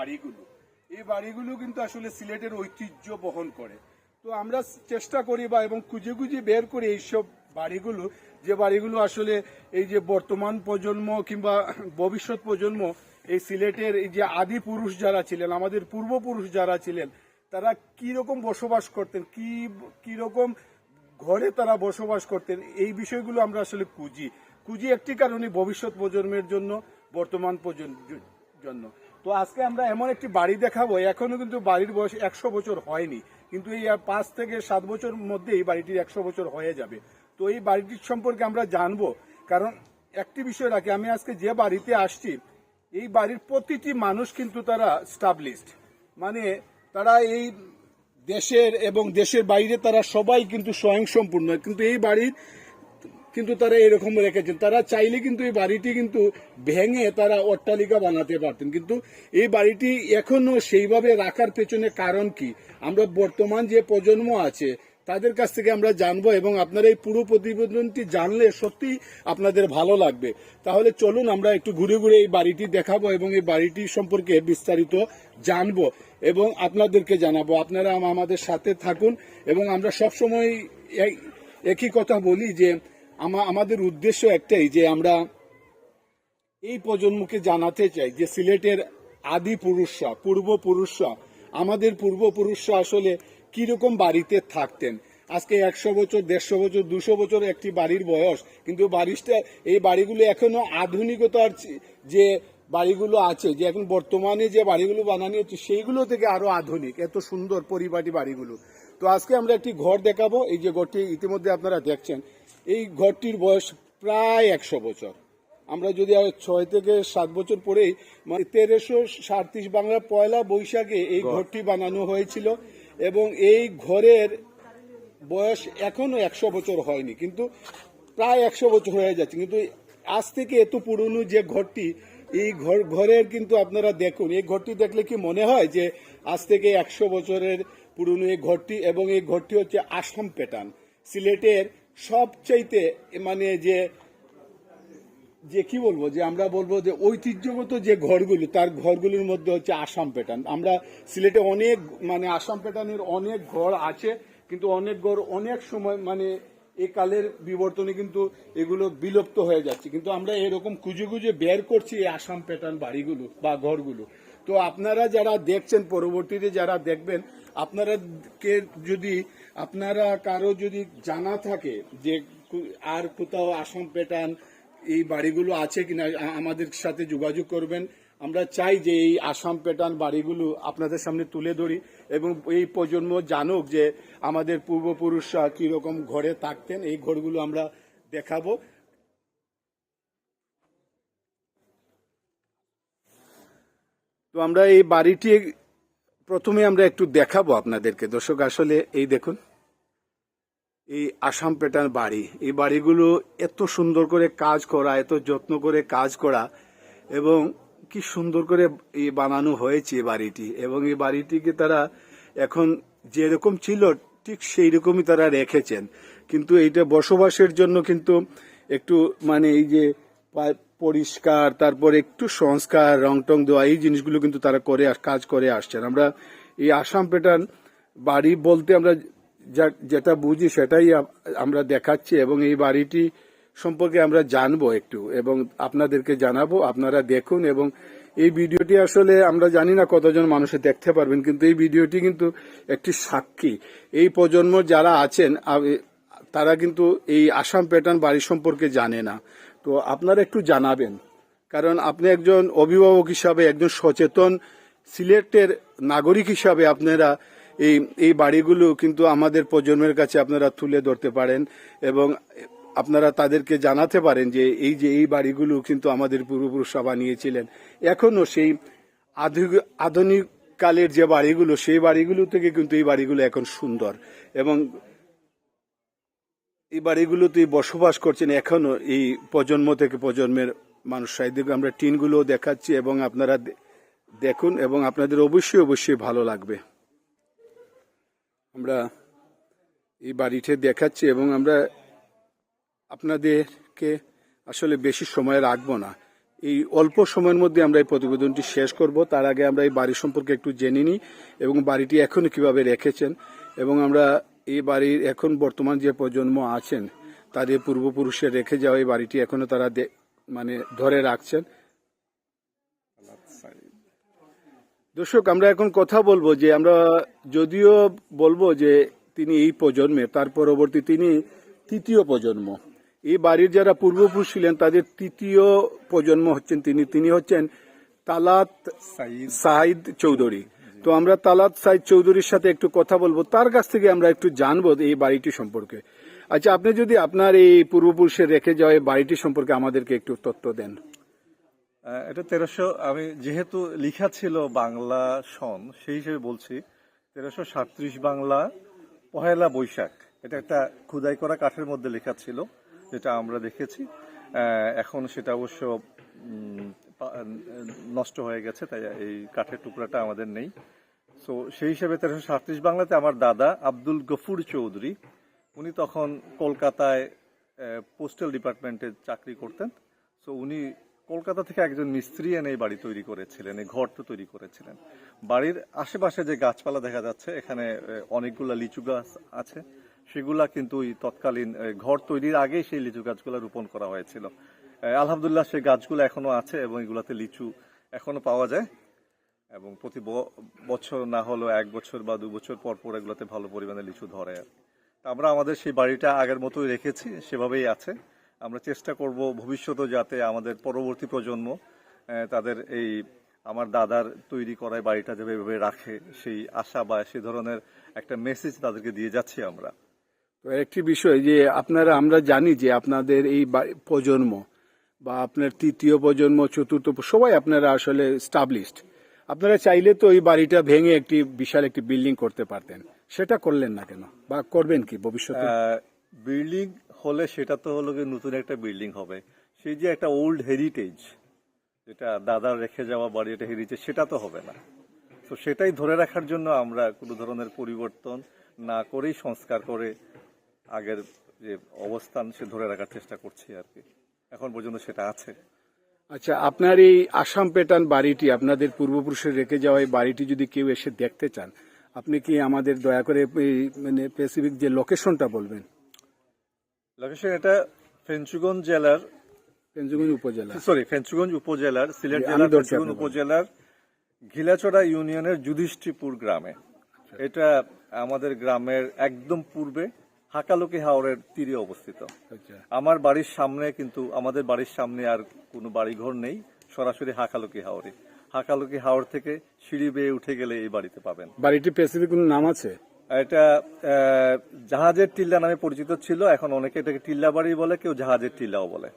বাড়িগুলো। এই বাড়িগুলো কিন্তু আসলে সিলেটের ঐতিহ্য বহন করে। তো আমরা চেষ্টা করি বা এবং খুঁজে খুঁজে বের করি এইসব বাড়িগুলো, যে বাড়িগুলো আসলে এই যে বর্তমান প্রজন্ম কিংবা ভবিষ্যৎ প্রজন্ম, এই সিলেটের এই যে আদি পুরুষ যারা ছিলেন, আমাদের পূর্বপুরুষ যারা ছিলেন, তারা কি রকম বসবাস করতেন, কি কি রকম ঘরে তারা বসবাস করতেন, এই বিষয়গুলো আমরা আসলে খুঁজি। খুঁজি একটি কারণে ভবিষ্যৎ প্রজন্মের জন্য, বর্তমান প্রজন্মের জন্য। তো আজকে আমরা এমন একটি বাড়ি দেখাবো, এখনও কিন্তু বাড়ির বয়স একশো বছর হয়নি, কিন্তু এই পাঁচ থেকে সাত বছর মধ্যে এই বাড়িটির একশো বছর হয়ে যাবে। তো এই বাড়িটির সম্পর্কে আমরা জানব, কারণ একটি বিষয় রাখি, আমি আজকে যে বাড়িতে আসছি, এই বাড়ির প্রতিটি মানুষ কিন্তু তারা স্টাবলিশড মানে তারা এই দেশের এবং দেশের বাইরে তারা সবাই কিন্তু স্বয়ংসম্পূর্ণ, কিন্তু এই বাড়ির কিন্তু তারা এরকম রেখেছেন। তারা চাইলে কিন্তু এই বাড়িটি কিন্তু ভেঙে তারা অট্টালিকা বানাতে পারতেন। কিন্তু এই বাড়িটি এখনও সেইভাবে রাখার পেছনে কারণ কি? আমরা বর্তমান যে প্রজন্ম আছে, তাদের কাছ থেকে আমরা জানব এবং আপনার এই পুরো প্রতিবেদনটি জানলে সত্যি আপনাদের ভালো লাগবে। তাহলে চলুন আমরা একটু ঘুরে ঘুরে এই বাড়িটি দেখাবো এবং এই বাড়িটি সম্পর্কে বিস্তারিত জানব এবং আপনাদেরকে জানাব। আপনারা আমাদের সাথে থাকুন এবং আমরা সবসময় একই কথা বলি যে আমাদের উদ্দেশ্য একটাই যে আমরা এই প্রজন্মকে জানাতে চাই যে সিলেটের আদি পুরুষরা পূর্বপুরুষরা আমাদের পূর্বপুরুষরা আসলে কীরকম বাড়িতে থাকতেন? আজকে একশো বছর, দেড়শো বছর, দুশো বছর একটি বাড়ির বয়স, কিন্তু বাড়িটা, এই বাড়িগুলো এখনও আধুনিকতার যে বাড়িগুলো আছে, যে এখন বর্তমানে যে বাড়িগুলো বানানো হচ্ছে, সেইগুলো থেকে আরও আধুনিক, এত সুন্দর পরিপাটি বাড়িগুলো। তো আজকে আমরা একটি ঘর দেখাবো, এই যে ঘরটি ইতিমধ্যে আপনারা দেখছেন। এই ঘরটির বয়স প্রায় একশো বছর। আমরা যদি আর ছয় থেকে সাত বছর পরেই মানে তেরোশো সাতত্রিশ বাংলার পয়লা বৈশাখে এই ঘরটি বানানো হয়েছিল এবং এই ঘরের বয়স এখনও একশো বছর হয়নি কিন্তু প্রায় একশো বছর হয়ে যাচ্ছে। কিন্তু আজ থেকে এত পুরনো যে ঘরটি এই ঘর ঘরের কিন্তু আপনারা দেখুন এই ঘরটি দেখলে কি মনে হয় যে আজ থেকে একশো বছরের পুরনো এই ঘরটি এবং এই ঘরটি হচ্ছে আসাম প্যাটার্ন। সিলেটের সবচাইতে মানে যে যে কি বলব, যে আমরা বলব যে ঐতিহ্যগত যে ঘরগুলো, তার ঘরগুলোর মধ্যে হচ্ছে আসাম প্যাটার্ন। আমরা সিলেটে অনেক মানে আসাম প্যাটার্নের অনেক ঘর আছে, কিন্তু অনেক ঘর অনেক সময় মানে এই কালের বিবর্তনে কিন্তু এগুলো বিলুপ্ত হয়ে যাচ্ছে। কিন্তু আমরা এরকম খুঁজে খুঁজে বের করছি এই আসাম প্যাটার্ন বাড়িগুলো বা ঘরগুলো। তো আপনারা যারা দেখছেন, পরবর্তীতে যারা দেখবেন আপনারা কে যদি, আপনারা কারও যদি জানা থাকে যে আর কোথাও আসাম প্যাটার্ন এই বাড়িগুলো আছে কিনা আমাদের সাথে যোগাযোগ করবেন। আমরা চাই যে এই আসাম প্যাটার্ন বাড়িগুলো আপনাদের সামনে তুলে ধরি এবং এই প্রজন্ম জানুক যে আমাদের পূর্বপুরুষরা কীরকম ঘরে থাকতেন, এই ঘরগুলো আমরা দেখাবো। তো আমরা এই বাড়িটি প্রথমে আমরা একটু দেখাবো আপনাদেরকে। দর্শক, আসলে এই দেখুন, এই আসাম প্যাটার্ন বাড়ি। এই বাড়িগুলো এত সুন্দর করে কাজ করা, এত যত্ন করে কাজ করা এবং কি সুন্দর করে এই বানানো হয়েছে এই বাড়িটি। এবং এই বাড়িটিকে তারা এখন যেরকম ছিল, ঠিক সেই রকমই তারা রেখেছেন। কিন্তু এইটা বসবাসের জন্য কিন্তু একটু মানে এই যে পরিষ্কার, তারপর একটু সংস্কার রং টং দেওয়া, এই জিনিসগুলো কিন্তু তারা করে কাজ করে আসছেন। আমরা এই আসাম প্যাটার্ন বাড়ি বলতে আমরা যেটা বুঝি সেটাই আমরা দেখাচ্ছি এবং এই বাড়িটি সম্পর্কে আমরা জানব একটু এবং আপনাদেরকে জানাব, আপনারা দেখুন এবং এই ভিডিওটি আসলে আমরা জানি না কতজন মানুষে দেখতে পারবেন, কিন্তু এই ভিডিওটি কিন্তু একটি সাক্ষী। এই প্রজন্ম যারা আছেন তারা কিন্তু এই আসাম প্যাটার্ন বাড়ি সম্পর্কে জানে না। তো আপনারা একটু জানাবেন। কারণ আপনি একজন অভিভাবক হিসাবে, একজন সচেতন সিলেটের নাগরিক হিসাবে আপনারা এই এই বাড়িগুলো কিন্তু আমাদের প্রজন্মের কাছে আপনারা তুলে ধরতে পারেন এবং আপনারা তাদেরকে জানাতে পারেন যে এই যে, এই বাড়িগুলো কিন্তু আমাদের পূর্বপুরুষরা বানিয়েছিলেন। এখনও সেই আধু- আধুনিক কালের যে বাড়িগুলো, সেই বাড়িগুলো থেকে কিন্তু এই বাড়িগুলো এখন সুন্দর এবং এই বাড়িগুলোতে বসবাস করছেন এখনও এই প্রজন্ম থেকে প্রজন্মের মানুষরা এদিকে আমরা টিনগুলো দেখাচ্ছি এবং আপনারা দেখুন এবং আপনাদের অবশ্যই অবশ্যই ভালো লাগবে। আমরা এই বাড়িটি দেখাচ্ছি এবং আমরা আপনাদেরকে আসলে বেশি সময় রাখব না। এই অল্প সময়ের মধ্যে আমরা এই প্রতিবেদনটি শেষ করব। তার আগে আমরা এই বাড়ি সম্পর্কে একটু জেনে নিই এবং বাড়িটি এখনও কীভাবে রেখেছেন। এবং আমরা এই বাড়ির এখন বর্তমান যে প্রজন্ম আছেন তাদের পূর্বপুরুষে রেখে যাওয়া এই বাড়িটি এখনও তারা মানে ধরে রাখছেন। দর্শক আমরা এখন কথা বলব যে আমরা যদিও বলব যে তিনি এই প্রজন্মে তার পরবর্তী তিনি তৃতীয় প্রজন্ম। এই বাড়ির যারা পূর্বপুরুষ ছিলেন তাদের তৃতীয় প্রজন্ম হচ্ছেন তিনি। তিনি হচ্ছেন তালাত সাইদ চৌধুরী। তো আমরা তালাত সাইদ চৌধুরীর সাথে একটু কথা বলব। তার কাছ থেকে আমরা একটু জানব এই বাড়িটি সম্পর্কে। আচ্ছা আপনি যদি আপনার এই পূর্বপুরুষের রেখে যাওয়া এই বাড়িটি সম্পর্কে আমাদেরকে একটু তথ্য দেন। এটা তেরোশো, আমি যেহেতু লিখা ছিল বাংলা সন, সেই হিসেবে বলছি, তেরোশো সাতত্রিশ বাংলা, পহেলা বৈশাখ। এটা একটা খুদাই করা কাঠের মধ্যে লেখা ছিল, যেটা আমরা দেখেছি। এখন সেটা অবশ্য নষ্ট হয়ে গেছে, তাই এই কাঠের টুকরাটা আমাদের নেই। সো সেই হিসেবে তেরোশো সাতত্রিশ বাংলাতে আমার দাদা আব্দুল গফুর চৌধুরী, উনি তখন কলকাতায় পোস্টাল ডিপার্টমেন্টে চাকরি করতেন। সো উনি কলকাতা থেকে একজন মিস্ত্রি এনে এই বাড়ি তৈরি করেছিলেন, এই ঘরটা তৈরি করেছিলেন। বাড়ির আশেপাশে যে গাছপালা দেখা যাচ্ছে, এখানে অনেকগুলা লিচু গাছ আছে। সেগুলা কিন্তু তৎকালীন ঘর তৈরির আগেই সেই লিচু গাছগুলো রোপণ করা হয়েছিল। আলহামদুলিল্লাহ, সেই গাছগুলো এখনও আছে এবং এগুলাতে লিচু এখনও পাওয়া যায়। এবং প্রতি বছর না হলেও এক বছর বা দু বছর পর পর এগুলোতে ভালো পরিমাণে লিচু ধরে। আর আমরা আমাদের সেই বাড়িটা আগের মতোই রেখেছি, সেভাবেই আছে। আমরা চেষ্টা করব ভবিষ্যতে যাতে আমাদের পরবর্তী প্রজন্ম তাদের এই আমার দাদার তৈরি করা এই বাড়িটা যেভাবে রাখে, সেই আশা বা সে ধরনের একটা মেসেজ তাদেরকে দিয়ে যাচ্ছি আমরা। তো একটি বিষয় যে, আপনারা, আমরা জানি যে আপনাদের এই প্রজন্ম বা আপনার তৃতীয় প্রজন্ম, চতুর্থ সবাই আপনারা আসলে স্টাবলিশড আপনারা চাইলে তো এই বাড়িটা ভেঙে একটি বিশাল একটি বিল্ডিং করতে পারতেন। সেটা করলেন না কেন? বা করবেন কি ভবিষ্যতে? বিল্ডিং হলে সেটা তো হলো নতুন একটা বিল্ডিং হবে। সেই যে একটা ওল্ড হেরিটেজ যেটা দাদার রেখে যাওয়া বাড়ি, একটা হেরিটেজ সেটা তো হবে না। তো সেটাই ধরে রাখার জন্য আমরা কোনো ধরনের পরিবর্তন না করেই সংস্কার করে আগের যে অবস্থান, সে ধরে রাখার চেষ্টা করছি আর কি। এখন পর্যন্ত সেটা আছে। আচ্ছা আপনার এই আসাম পেটান বাড়িটি আপনাদের পূর্বপুরুষের রেখে যাওয়া এই বাড়িটি যদি কেউ এসে দেখতে চান আপনি কি আমাদের দয়া করে এই মানে স্পেসিফিক যে লোকেশনটা বলবেন? লোকেশন এটা ফেঞ্চুগঞ্জ জেলার পেঞ্জুগঞ্জ উপজেলা। সরি ফেঞ্চুগঞ্জ উপজেলার সিলেট জেলার ফেঞ্চুগঞ্জ উপজেলার ঘিলাচড়া ইউনিয়নের যুধিষ্ঠিপুর গ্রামে। আচ্ছা। এটা আমাদের গ্রামের একদম পূর্বে হাকালুকি হাওরের তীরে অবস্থিত। আচ্ছা। আমার বাড়ির সামনে কিন্তু আমাদের বাড়ির সামনে আর কোনো বাড়িঘর নেই সরাসরি হাকালুকি হাওরে। হাকালুকি হাওর থেকে সিঁড়ি বেয়ে উঠে গেলে এই বাড়িতে পাবেন। বাড়িটি স্পেসিফিক কোনো নাম আছে? এটা জাহাজের টিল্লা নামে পরিচিত ছিল এখন অনেকে এটাকে টিল্লা বাড়ি বলে কেউ জাহাজের টিল্লাও বলে।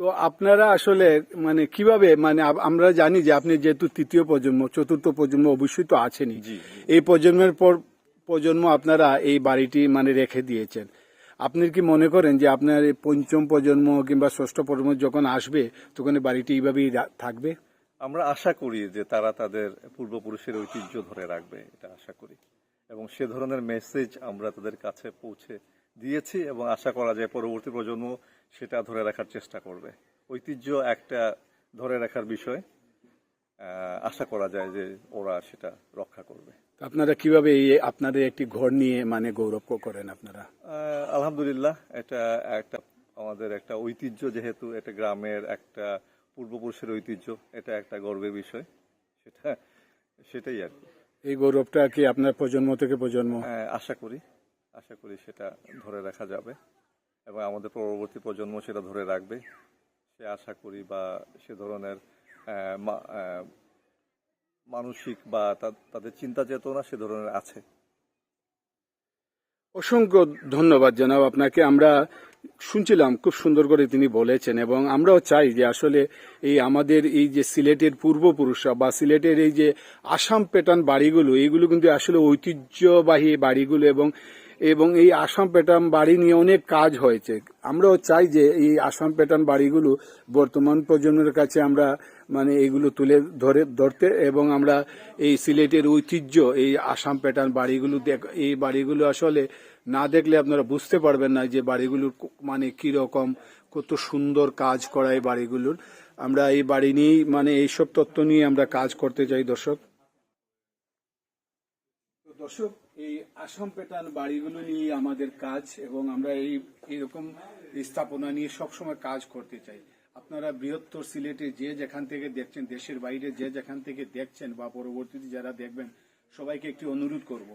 তো আপনারা আসলে মানে কীভাবে মানে আমরা জানি যে আপনি যেহেতু তৃতীয় প্রজন্ম চতুর্থ প্রজন্ম অবশ্যই তো আছেনই। এই প্রজন্মের পর প্রজন্ম আপনারা এই বাড়িটি মানে রেখে দিয়েছেন। আপনি কি মনে করেন যে আপনার পঞ্চম প্রজন্ম কিংবা ষষ্ঠ প্রজন্ম যখন আসবে, তখন এই বাড়িটি এইভাবেই থাকবে? আমরা আশা করি যে তারা তাদের পূর্বপুরুষের ঐতিহ্য ধরে রাখবে, এটা আশা করি। এবং সে ধরনের মেসেজ আমরা তাদের কাছে পৌঁছে দিয়েছি এবং আশা করা যায় পরবর্তী প্রজন্ম সেটা ধরে রাখার চেষ্টা করবে। ঐতিহ্য একটা ধরে রাখার বিষয়। আশা করা যায় যে ওরা সেটা রক্ষা করবে। আপনারা কীভাবে এই আপনাদের একটি ঘর নিয়ে মানে গৌরব করেন আপনারা? আলহামদুলিল্লাহ এটা একটা আমাদের একটা ঐতিহ্য যেহেতু এটা গ্রামের একটা পূর্বপুরুষের ঐতিহ্য এটা একটা গর্বের বিষয়। সেটা সেটাই আর কি। এই গৌরবটা কি আপনার প্রজন্ম থেকে প্রজন্ম? হ্যাঁ, আশা করি আশা করি সেটা ধরে রাখা যাবে এবং আমাদের পরবর্তী প্রজন্ম সেটা ধরে রাখবে। সে আশা করি বা সে ধরনের মানসিক বা তাদের চিন্তা চেতনা সে ধরনের আছে। অসংখ্য ধন্যবাদ জানাব আপনাকে। আমরা শুনছিলাম, খুব সুন্দর করে তিনি বলেছেন এবং আমরাও চাই যে আসলে এই আমাদের এই যে সিলেটের পূর্বপুরুষরা বা সিলেটের এই যে আসাম প্যাটার্ন বাড়িগুলো এইগুলো কিন্তু আসলে ঐতিহ্যবাহী বাড়িগুলো এবং এবং এই আসাম প্যাটার্ন বাড়ি নিয়ে অনেক কাজ হয়েছে। আমরাও চাই যে এই আসাম প্যাটার্ন বাড়িগুলো বর্তমান প্রজন্মের কাছে আমরা মানে এইগুলো তুলে ধরে, ধরতে এবং আমরা এই সিলেটের ঐতিহ্য, এই আসাম প্যাটার্ন বাড়িগুলো দেখ, এই বাড়িগুলো আসলে না দেখলে আপনারা বুঝতে পারবেন না যে বাড়িগুলোর মানে কি রকম, কত সুন্দর কাজ করা এই বাড়িগুলোর। আমরা এই বাড়ি নিয়েই মানে এইসব তত্ত্ব নিয়ে আমরা কাজ করতে চাই, দর্শক। দর্শক, এই আসাম প্যাটার্ন বাড়িগুলো নিয়ে আমাদের কাজ এবং আমরা এই এরকম স্থাপনা নিয়ে সবসময় কাজ করতে চাই। আপনারা বৃহত্তর সিলেটে যে যেখান থেকে দেখছেন, দেশের বাইরে যে যেখান থেকে দেখছেন বা পরবর্তীতে যারা দেখবেন, সবাইকে একটি অনুরোধ করব।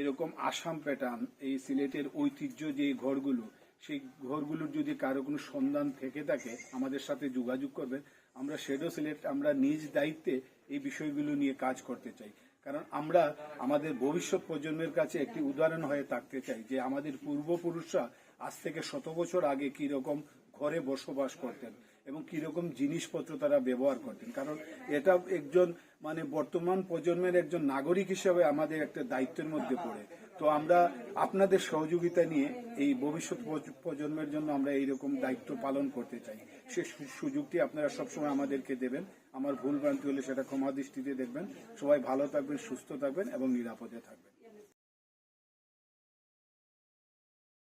এরকম আসাম প্যাটার্ন এই সিলেটের ঐতিহ্য যে ঘরগুলো, সেই ঘরগুলোর যদি কারও কোনো সন্ধান থেকে থাকে, আমাদের সাথে যোগাযোগ করবেন আমরা শেডো সিলেট আমরা নিজ দায়িত্বে এই বিষয়গুলো নিয়ে কাজ করতে চাই। কারণ আমরা আমাদের ভবিষ্যৎ প্রজন্মের কাছে একটি উদাহরণ হয়ে থাকতে চাই যে আমাদের পূর্বপুরুষরা আজ থেকে শত বছর আগে কি রকম ঘরে বসবাস করতেন। এবং কি রকম জিনিসপত্র তারা ব্যবহার করতেন। কারণ এটা একজন মানে বর্তমান প্রজন্মের একজন নাগরিক হিসেবে আমাদের একটা দায়িত্বের মধ্যে পড়ে। তো আমরা আপনাদের সহযোগিতা নিয়ে এই ভবিষ্যৎ প্রজ- প্রজন্মের জন্য আমরা এইরকম দায়িত্ব পালন করতে চাই। সু- সুযোগটি আপনারা সবসময় আমাদেরকে দেবেন। আমার ভুল ভ্রান্তি হলে সেটা ক্ষমা দৃষ্টিতে দেখবেন। সবাই ভালো থাকবেন, সুস্থ থাকবেন এবং নিরাপদে থাকবেন।